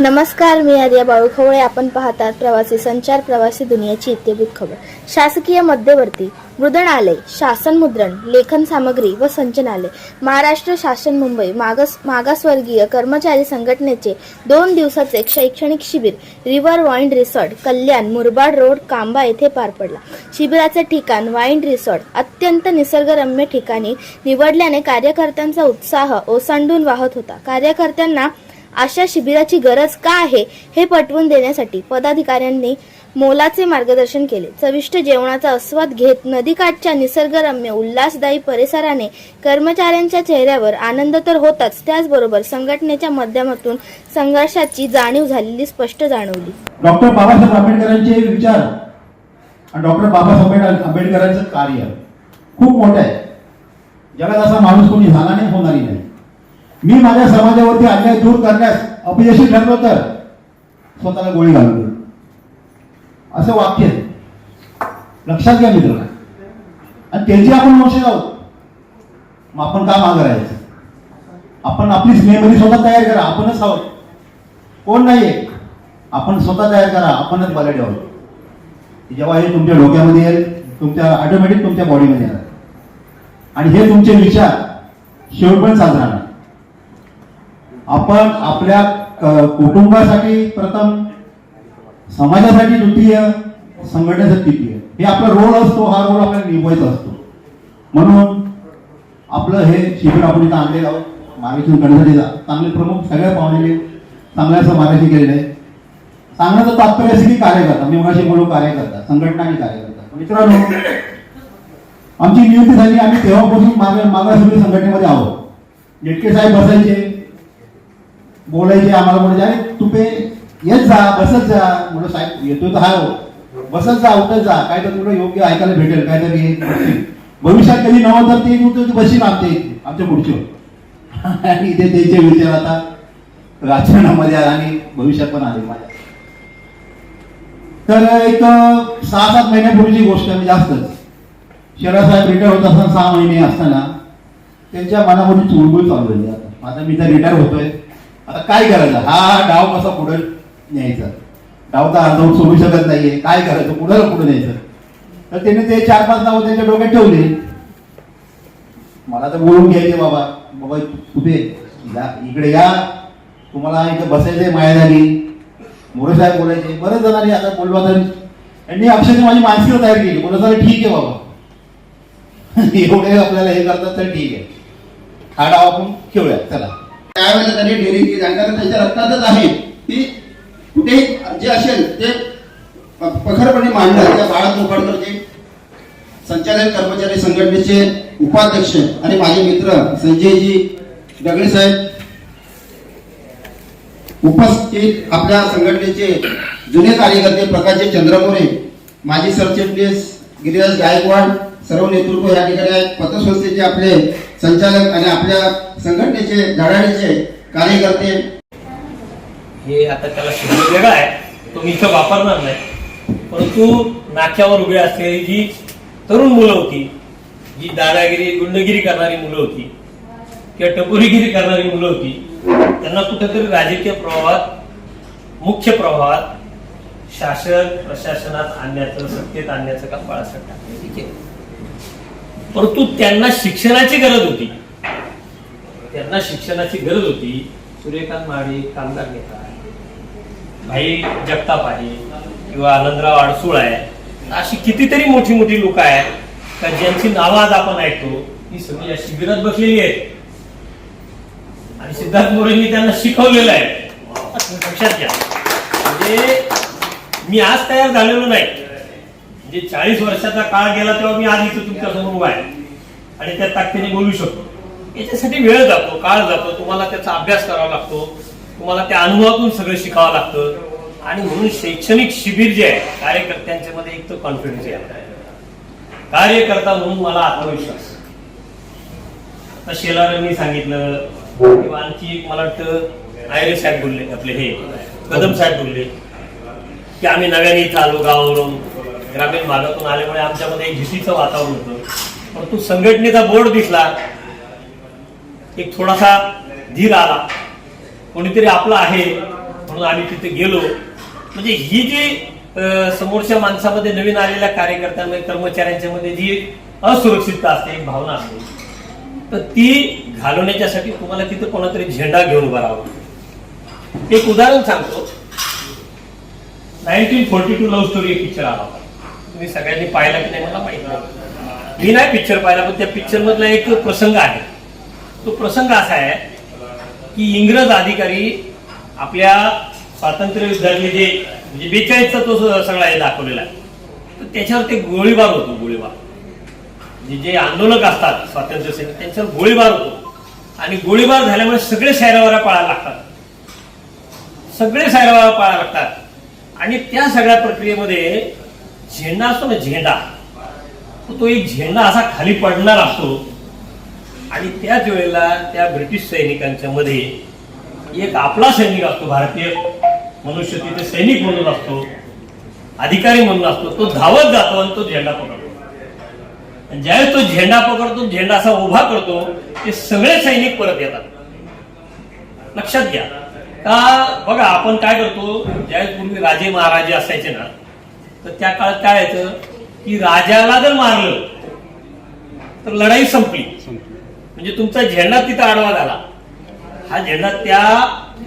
नमस्कार मी आर्या बाळूखवळे. आपण पाहतात प्रवासी संचार प्रवासी दुनियाची इत्यभूत खबर. शासकीय मध्यवर्ती मृदणालय शासन मुद्रण लेखन सामग्री व संचनालय. महाराष्ट्र शासन मुंबई मागास मागासवर्गीय कर्मचारी संघटनेचे दोन दिवसाचे शैक्षणिक शिबिर river wind resort Kalyan Murbad road Kamba येथे पार पडला. शिबिराचे ठिकाण वाईन रिसॉर्ट अत्यंत निसर्गरम्य ठिकाणी निवडल्याने कार्यकर्त्यांचा उत्साह ओसांडून वाहत होता. कार्यकर्त्यांना अशा शिबिराची गरज का आहे हे पटवून देण्यासाठी पदाधिकाऱ्यांनी मोलाचे मार्गदर्शन केले. चविष्ट जेवणाचा आस्वाद घेत नदीकाठच्या निसर्गरम्य उल्हासदायी परिसराने कर्मचाऱ्यांच्या चेहऱ्यावर आनंद तर होताच त्याचबरोबर संघटनेच्या माध्यमातून संघर्षाची जाणीव झालेली स्पष्ट जाणवली. डॉक्टर बाबासाहेब आंबेडकरांचे विचार आणि डॉक्टर बाबासाहेब आंबेडकरांचं कार्य खूप मोठं आहे. जगात असा माणूस कोणी झाला नाही होणारी नाही. मी माझ्या समाजावरती अन्याय दूर करण्यास अपयशी ठरलो तर स्वतःला गोळी घालून असं वाक्य आहे. लक्षात घ्या मित्र आणि त्यांची आपण वंशज आहोत मग आपण का मागं राहायचं? आपण आपली मेमरी स्वतः तयार करा. आपणच आहोत कोण नाहीये? आपण स्वतः तयार करा. आपणच बलाढ्य आहोत जेव्हा हे तुमच्या डोक्यामध्ये येईल तुमच्या ऑटोमॅटिक तुमच्या बॉडीमध्ये येणार. आणि हे तुमचे विचार शेवट साजरा राहणार आपण आपल्या कुटुंबासाठी प्रथम समाजासाठी द्वितीय संघटनेसाठी तृतीय. हे आपला रोल असतो हा रोल आपल्याला निभवायचा असतो. म्हणून आपलं हे शिबिर आपण इथं आणलेलं आहोत. मार्गदर्शन करण्यासाठी जा- चांगले प्रमुख सगळ्या पाहुणे चांगल्या असं मार्गदर्शन केलेलं आहे. सांगण्याचं तात्पर्य असे की कार्यकर्ता. मी मगाशी बोलू कार्यकर्ता. संघटना आणि कार्यकर्ता. मित्रांनो आमची नियुक्ती झाली. आम्ही तेव्हापासून माग मागासवर्गीय संघटनेमध्ये आहोत. जेटके साहेब बसायचे. बोलायचे आम्हाला बोलायचे अरे तुम्ही येत जा बसत जा. म्हणून साहेब येतो तर हाय हो. बसत जा उठत जा. काय तर तुला योग्य ऐकायला भेटेल काय तरी भविष्यात कधी नवं तर ते बशी मागते. आमच्या आमच्या पुढच्या आणि इथे त्यांचे विचार आता राजकारणामध्ये आणि भविष्यात पण आले माझ्या. तर एक सहा सात महिन्यापूर्वीची गोष्ट आहे जास्तच शरा साहेब रिटायर होत असताना सहा महिने असताना त्यांच्या मनामध्ये चुळबुळ चालू झाली आता. आता मी तर रिटायर होतोय. आता काय करायचं? हा डाव कसा पुढे न्यायचा? डाव तर अर्धवट सोडू शकत नाहीये. काय करायचं? कुणाला पुढे न्यायचं. तर त्याने ते चार पाच नावं त्यांच्या डोक्यात ठेवले. मला तर बोलून घ्यायचे बाबा. बाबा कुठे? या इकडे या. तुम्हाला इथे बसायचंय माया झाली मोरे साहेब बोलायचे बरेच जणांनी आता बोलवा तर. यांनी अक्षरशः माझी मानसिकता तयार केली. बोलत ठीक आहे बाबा. एवढे आपल्याला हे करतात तर ठीक आहे. हा डाव आपण खेळूया. चला. त्यावेळेला त्यांनी डेअरिंग केली आणि कारण त्यांच्या रक्तातच आहे ती कुठे जे असेल ते प्रखरपणे मांडलं त्या बाळा चोपडकरचे संचालक कर्मचारी संघटनेचे उपाध्यक्ष आणि माझे मित्र संजयजी दगडे साहेब उपस्थित आपल्या संघटनेचे जुने कार्यकर्ते प्रकाशजी चंद्रमोरे माजी सरचिटणीस गिरीराज गायकवाड सर्व नेतृत्व या ठिकाणी आहेत. पतसंस्थेचे आपले संचालक आणि आपल्या संघटनेचे धडाडीचे कार्यकर्ते. हे आता त्याला शब्द वेगळा आहे. तो मी इथं वापरणार नाही. परंतु नाक्यावर उभी असलेली जी तरुण मुलं होती जी दादागिरी गुंडगिरी करणारी मुलं होती किंवा टपोरीगिरी करणारी मुलं होती त्यांना कुठेतरी राजकीय प्रवाहात मुख्य प्रवाहात शासन प्रशासनात आणण्याचं सत्तेत आणण्याचं काम बाळासाहेब ठाकरे केलं. परंतु त्यांना शिक्षणाची गरज होती. त्यांना शिक्षणाची गरज होती. सूर्यकांत महाडे कामगार नेता भाई जगताप आहे किंवा आनंदराव अडसूळ आहे. अशी कितीतरी मोठी मोठी लोक आहेत. का ज्यांची नावं आज आपण ऐकतो ती सगळी या शिबिरात बसलेली आहेत. आणि सिद्धार्थ मोरेंनी त्यांना शिकवलेलं आहे. लक्षात घ्या. म्हणजे मी आज तयार झालेलो नाही. म्हणजे चाळीस वर्षाचा काळ गेला तेव्हा मी आज इथं तुमच्यासमोर उभा आहे. आणि त्या ताकदीने बोलू शकतो. याच्यासाठी वेळ जातो काळ जातो. तुम्हाला त्याचा अभ्यास करावा लागतो. तुम्हाला त्या अनुभवातून सगळं शिकावं लागतं. आणि म्हणून शैक्षणिक शिबिर जे आहे कार्यकर्त्यांच्या मध्ये एक तर कॉन्फिडन्स आहे. कार्यकर्ता म्हणून मला आत्मविश्वास. आता शेलारांनी सांगितलं किंवा आणखी एक मला वाटतं आयरे साहेब बोलले आपले हे कदम साहेब बोलले की आम्ही नव्याने इथं आलो गावावरून ग्रामीण भागातून आल्यामुळे आमच्यामध्ये एक वातावरण होतं. परंतु संघटनेचा बोर्ड दिसला. एक थोडासा धीर आला. कोणीतरी आपला आहे म्हणून आम्ही तिथे गेलो. म्हणजे ही जी समोरच्या माणसामध्ये नवीन आलेल्या कार्यकर्त्यांमध्ये कर्मचाऱ्यांच्या मध्ये जी असुरक्षितता असते एक भावना असते तर ती घालवण्याच्यासाठी तुम्हाला तिथं कोणातरी झेंडा घेऊन उभा एक उदाहरण सांगतो. Nineteen forty two love story एक पिक्चर आला होता. तुम्ही सगळ्यांनी पाहिला की नाही मला माहीत नाही. मी नाही पिक्चर पाहिला पण त्या पिक्चर मधला एक प्रसंग आहे. तो प्रसंग असा आहे की इंग्रज अधिकारी आपल्या स्वातंत्र्य युद्धातले जे म्हणजे बेचाळीसचा तो सगळा हे दाखवलेला आहे. तर त्याच्यावर ते गोळीबार होतो गोळीबार. म्हणजे जे आंदोलक असतात स्वातंत्र्य सैनिक त्यांच्यावर गोळीबार होतो. आणि गोळीबार झाल्यामुळे सगळे शहरावर पाळायला लागतात. सगळे सायरावाला पाळायला लागतात. आणि त्या सगळ्या प्रक्रियेमध्ये झेंडा असतो ना झेंडा तो एक झेंडा असा खाली पडणार असतो. आणि त्याच वेळेला त्या ब्रिटिश सैनिकांच्या मध्ये एक आपला सैनिक असतो भारतीय मनुष्य तिथे सैनिक म्हणून असतो अधिकारी म्हणून असतो. तो धावत जातो आणि तो झेंडा पकडतो. आणि ज्यावेळेस तो झेंडा पकडतो झेंडा असा उभा करतो ते सगळे सैनिक परत येतात. लक्षात घ्या. का बघा आपण काय करतो ज्यावेळेस पूर्वी राजे महाराजे असायचे ना तर त्या काळात काय येतं की राजाला जर मारलं तर लढाई संपली. म्हणजे तुमचा झेंडा तिथं आडवा झाला. हा झेंडा त्या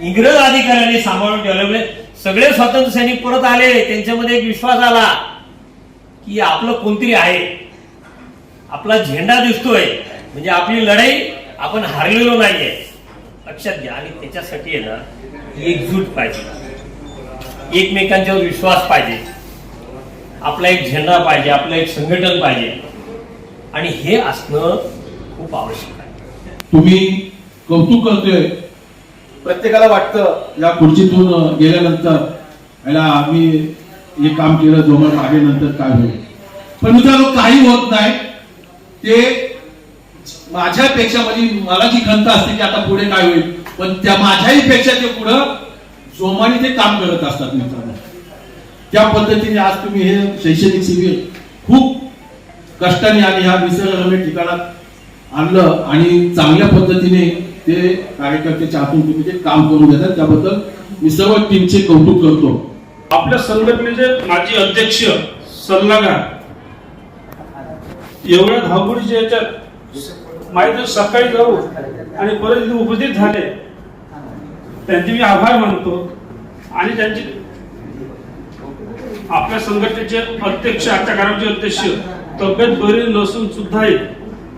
इंग्रज अधिकाऱ्यांनी सांभाळून ठेवल्यामुळे सगळे स्वातंत्र्य सैनिक परत आले. त्यांच्यामध्ये एक विश्वास आला की आपलं कोणतरी आहे. आपला झेंडा दिसतोय. म्हणजे आपली लढाई आपण हारलेलो नाहीये. लक्षात घ्या. आणि त्याच्यासाठी आहे ना एकजूट पाहिजे. एकमेकांच्यावर विश्वास पाहिजे. आपला एक झेंडा पाहिजे आपलं एक संघटन पाहिजे. आणि हे असणं खूप आवश्यक आहे. तुम्ही कौतुक करतोय. प्रत्येकाला वाटतं या खुर्चीतून गेल्यानंतर याला आम्ही हे काम केलं जोमट मागे नंतर काय होईल? पण मित्रांनो काही होत नाही. ते माझ्यापेक्षा म्हणजे मला जी खंत असते की आता पुढे काय होईल पण त्या माझ्याही पेक्षा ते पुढं जोमाने ते काम करत असतात मित्रांनो. त्या पद्धतीने आज तुम्ही हे शैक्षणिक शिबिर खूप कष्टाने आणि ह्या निसर्गरम्य ठिकाणात आणलं आणि चांगल्या पद्धतीने ते कार्यकर्त्याच्या हातून तुम्ही ते काम करून देतात त्याबद्दल मी सर्व टीमचे कौतुक करतो. आपल्या संघटनेचे माजी अध्यक्ष सल्लागार एवढ्या धावपळीच्या याच्यात माहिती सकाळी जाऊ आणि परत उपस्थित झाले. त्यांचे मी आभार मानतो आणि त्यांची आपल्या संघटनेचे अध्यक्ष आजच्या कार्यक्रमाचे अध्यक्ष तब्येत बरी नसून सुद्धा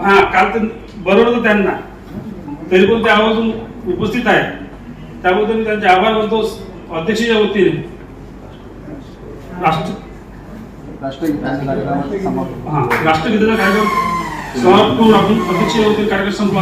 हा काल तर बरं होतं त्यांना. तरी पण ते आवर्जून उपस्थित आहे त्याबद्दल मी त्यांचे आभार मानतो. अध्यक्षाच्या वतीने. राष्ट्र हा राष्ट्रगीताचा कार्यक्रम समाप्त करून आपण अध्यक्षीय वतीने कार्यक्रम संपला